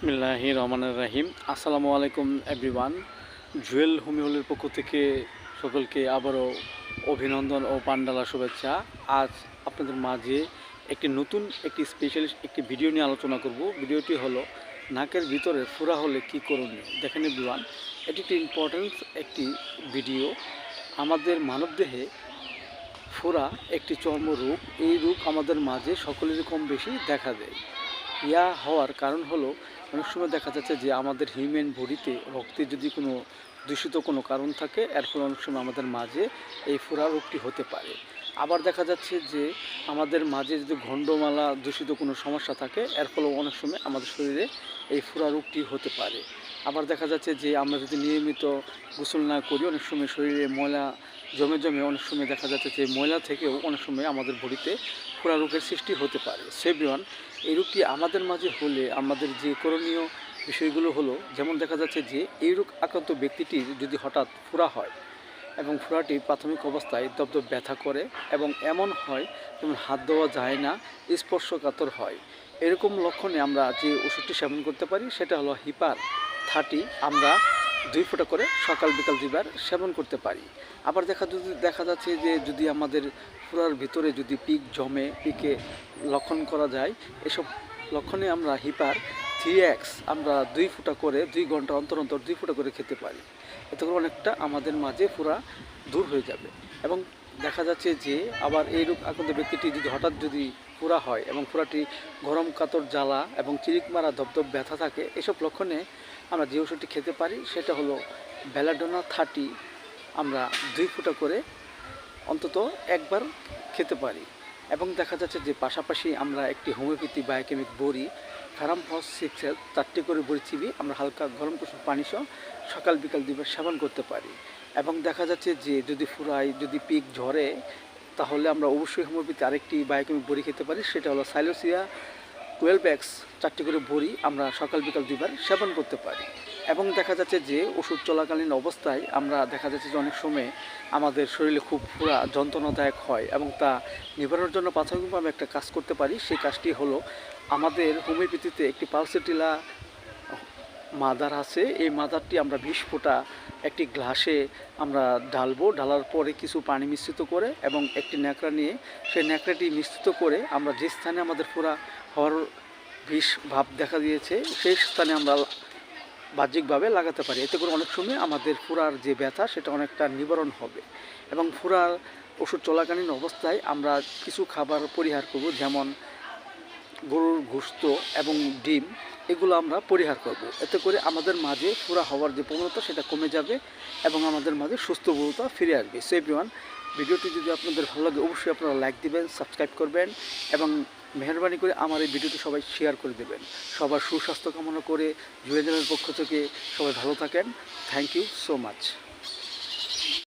বিসমিল্লাহি রহমানুর রাহিম। আসসালামু আলাইকুম, এভরিওয়ান। জুয়েল হোমিওলের পক্ষ থেকে সকলকে আবারও অভিনন্দন ও পান্ডালা শুভেচ্ছা। আজ আপনাদের মাঝে একটি নতুন, একটি স্পেশালিস্ট একটি ভিডিও নিয়ে আলোচনা করব। ভিডিওটি হলো নাকের ভিতরে ফোড়া হলে কী করণীয়? দেখেন এভরিওয়ান, এটি একটি ইম্পর্টেন্স একটি ভিডিও আমাদের মানবদেহে ফোড়া একটি চর্মরোগ এই রূপ আমাদের মাঝে সকলেরই কম বেশি দেখা দেয়। ইয়া হওয়ার কারণ হলো, অনেক সময় দেখা যাচ্ছে যে আমাদের হিউম্যান বডিতে রক্তে যদি কোনো দূষিত কোনো কারণ থাকে, এর ফলে অনেক সময় আমাদের মাঝে এই ফোড়া রোগটি হতে পারে। আবার দেখা যাচ্ছে যে আমাদের মাঝে যদি ঘণ্ডমালা দূষিত কোনো সমস্যা থাকে, এর ফলে অনেক সময় আমাদের শরীরে এই ফোড়া রোগটি হতে পারে। আবার দেখা যাচ্ছে যে আমরা যদি নিয়মিত গোসল না করি, অনেক সময় শরীরে ময়লা জমে জমে অনেক সময় দেখা যাচ্ছে যে ময়লা থেকেও অনেক সময় আমাদের বডিতে ফোড়া রোগের সৃষ্টি হতে পারে। সেভিয়ন এই রোগটি আমাদের মাঝে হলে আমাদের যে করণীয় বিষয়গুলো হলো, যেমন দেখা যাচ্ছে যে এই রোগ আক্রান্ত ব্যক্তিটির যদি হঠাৎ ফোড়া হয় এবং ফোড়াটি প্রাথমিক অবস্থায় দপদপ ব্যথা করে এবং এমন হয় যেমন হাত দেওয়া যায় না, স্পর্শকাতর হয়। এরকম লক্ষণে আমরা যে ওষুধটি সেবন করতে পারি, সেটা হলো হিপার থার্টি আমরা দুই ফোঁটা করে সকাল, বিকাল দুইবার সেবন করতে পারি। আবার দেখা যদি, দেখা যাচ্ছে যে যদি আমাদের ফোড়ার ভিতরে যদি পিক জমে, পিকে লক্ষণ করা যায়, এসব লক্ষণে আমরা হিপার থ্রি এক্স আমরা দুই ফুটা করে, দুই ঘণ্টা অন্তর অন্তর দুই ফুটা করে খেতে পারি। এতে করে অনেকটা আমাদের মাঝে ফোড়া দূর হয়ে যাবে। এবং দেখা যাচ্ছে যে আবার এই রোগ আক্রান্ত ব্যক্তিটি যদি হঠাৎ যদি ফোড়া হয় এবং ফোড়াটি গরম কাতর জ্বালা এবং চিরিক মারা ধপধপ ব্যথা থাকে, এসব লক্ষণে আমরা যে ওষুধটি খেতে পারি, সেটা হলো ব্যালাডোনা থার্টি আমরা দুই ফুটা করে অন্তত একবার খেতে পারি। এবং দেখা যাচ্ছে যে পাশাপাশি আমরা একটি হোমিওপ্যাথি বায়োকেমিক বড়ি ফ্যারামফস সিক্সেল চারটি করে বড়ি চিবি আমরা হালকা গরম কুসুম পানি সহ সকাল বিকাল দুইবার সেবন করতে পারি। এবং দেখা যাচ্ছে যে যদি ফুরাই যদি পিক ঝরে, তাহলে আমরা অবশ্যই হোমিওপ্যাথি আরেকটি বায়োকেমিক বড়ি খেতে পারি, সেটা হলো সাইলোসিয়া টুয়েলভ এক্স চারটি করে বড়ি আমরা সকাল বিকাল দুইবার সেবন করতে পারি। এবং দেখা যাচ্ছে যে ওষুধ চলাকালীন অবস্থায় আমরা দেখা যাচ্ছে যে অনেক সময় আমাদের শরীরে খুব পুরা যন্ত্রণাদায়ক হয় এবং তা নিবারণের জন্য প্রাথমিকভাবে একটা কাজ করতে পারি। সেই কাজটি হলো আমাদের হোমিওপ্যাথিতে একটি পালসেটিলা মাদার আছে। এই মাদারটি আমরা বিশ ফোঁটা একটি গ্লাসে আমরা ঢালবো। ঢালার পরে কিছু পানি মিশ্রিত করে এবং একটি ন্যাকড়া নিয়ে সেই ন্যাকড়াটি মিশ্রিত করে আমরা যে স্থানে আমাদের পুরা হওয়ার বিষ ভাব দেখা দিয়েছে, সেই স্থানে আমরা বাহ্যিকভাবে লাগাতে পারি। এতে করে অনেক সময় আমাদের ফুরার যে ব্যথা, সেটা অনেকটা নিবারণ হবে। এবং ফুরার ওষুধ চলাকালীন অবস্থায় আমরা কিছু খাবার পরিহার করব, যেমন গরুর গোস্ত এবং ডিম, এগুলো আমরা পরিহার করব। এতে করে আমাদের মাঝে ফুরা হওয়ার যে প্রবণতা, সেটা কমে যাবে এবং আমাদের মাঝে সুস্থবোধতা ফিরে আসবে। সো এভরিওয়ান ভিডিওটি যদি আপনাদের ভালো লাগে, অবশ্যই আপনারা লাইক দিবেন সাবস্ক্রাইব করবেন এবং মেহরবানি করে আমার এই ভিডিওটি সবাই শেয়ার করে দেবেন। সবার সুস্বাস্থ্য কামনা করে জুয়েলের পক্ষ থেকে সবাই ভালো থাকেন। Thank you so much